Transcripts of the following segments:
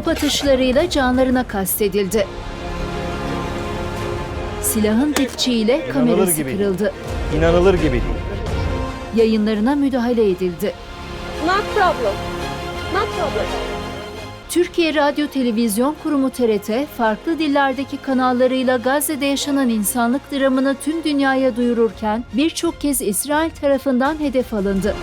atışlarıyla canlarına kastedildi. Silahın dipçiyle kamerası gibi. kırıldı. İnanılır gibi değil. Yayınlarına müdahale edildi. Not problem. Not problem. Türkiye Radyo Televizyon Kurumu TRT, farklı dillerdeki kanallarıyla Gazze'de yaşanan insanlık dramını tüm dünyaya duyururken birçok kez İsrail tarafından hedef alındı.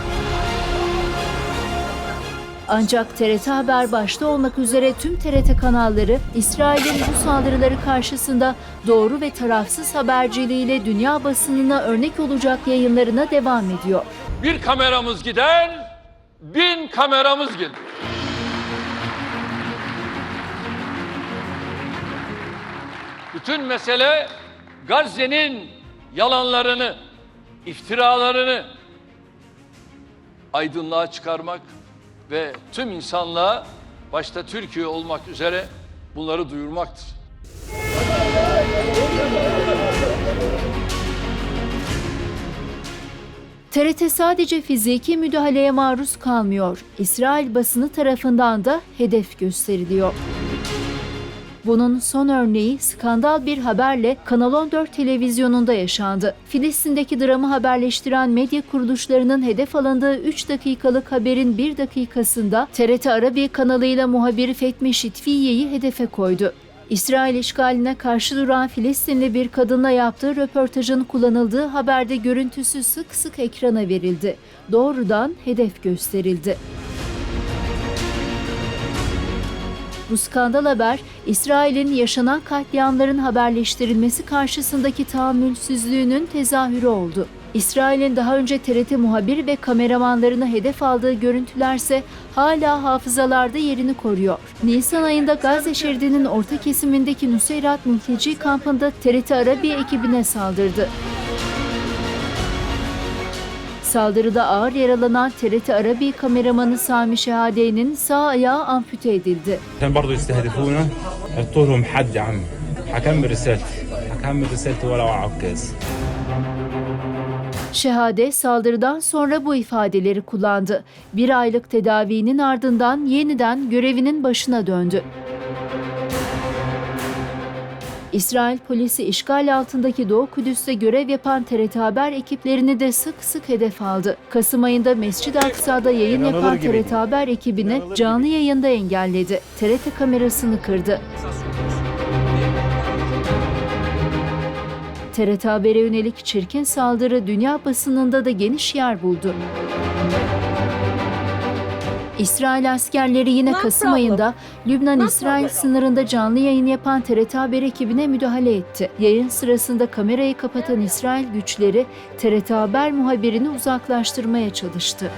Ancak TRT Haber başta olmak üzere tüm TRT kanalları İsrail'in bu saldırıları karşısında doğru ve tarafsız haberciliğiyle dünya basınına örnek olacak yayınlarına devam ediyor. Bir kameramız gider, bin kameramız gelir. Bütün mesele Gazze'nin yalanlarını, iftiralarını aydınlığa çıkarmak ve tüm insanlığa başta Türkiye olmak üzere bunları duyurmaktır. TRT sadece fiziki müdahaleye maruz kalmıyor. İsrail basını tarafından da hedef gösteriliyor. Bunun son örneği skandal bir haberle Kanal 14 televizyonunda yaşandı. Filistin'deki dramı haberleştiren medya kuruluşlarının hedef alındığı 3 dakikalık haberin 1 dakikasında TRT Arabi kanalıyla muhabiri Fetmi Şitfiye'yi hedefe koydu. İsrail işgaline karşı duran Filistinli bir kadınla yaptığı röportajın kullanıldığı haberde görüntüsü sık sık ekrana verildi. Doğrudan hedef gösterildi. Bu skandal haber, İsrail'in yaşanan katliamların haberleştirilmesi karşısındaki tahammülsüzlüğünün tezahürü oldu. İsrail'in daha önce TRT muhabir ve kameramanlarını hedef aldığı görüntülerse hala hafızalarda yerini koruyor. Nisan ayında Gazze şeridinin orta kesimindeki Nuseyrat mülteci kampında TRT Arabi ekibine saldırdı. Saldırıda ağır yaralanan TRT Arabi kameramanı Sami Şehade'nin sağ ayağı ampute edildi. Şehade saldırıdan sonra bu ifadeleri kullandı. Bir aylık tedavinin ardından yeniden görevinin başına döndü. İsrail polisi işgal altındaki Doğu Kudüs'te görev yapan TRT Haber ekiplerini de sık sık hedef aldı. Kasım ayında Mescid-i Aksa'da yayın İnanılır yapan TRT Haber ekibini canlı yayında engelledi. TRT kamerasını kırdı. TRT Haber'e yönelik çirkin saldırı dünya basınında da geniş yer buldu. İsrail askerleri yine Kasım ayında Lübnan-İsrail sınırında canlı yayın yapan TRT Haber ekibine müdahale etti. Yayın sırasında kamerayı kapatan İsrail güçleri TRT Haber muhabirini uzaklaştırmaya çalıştı.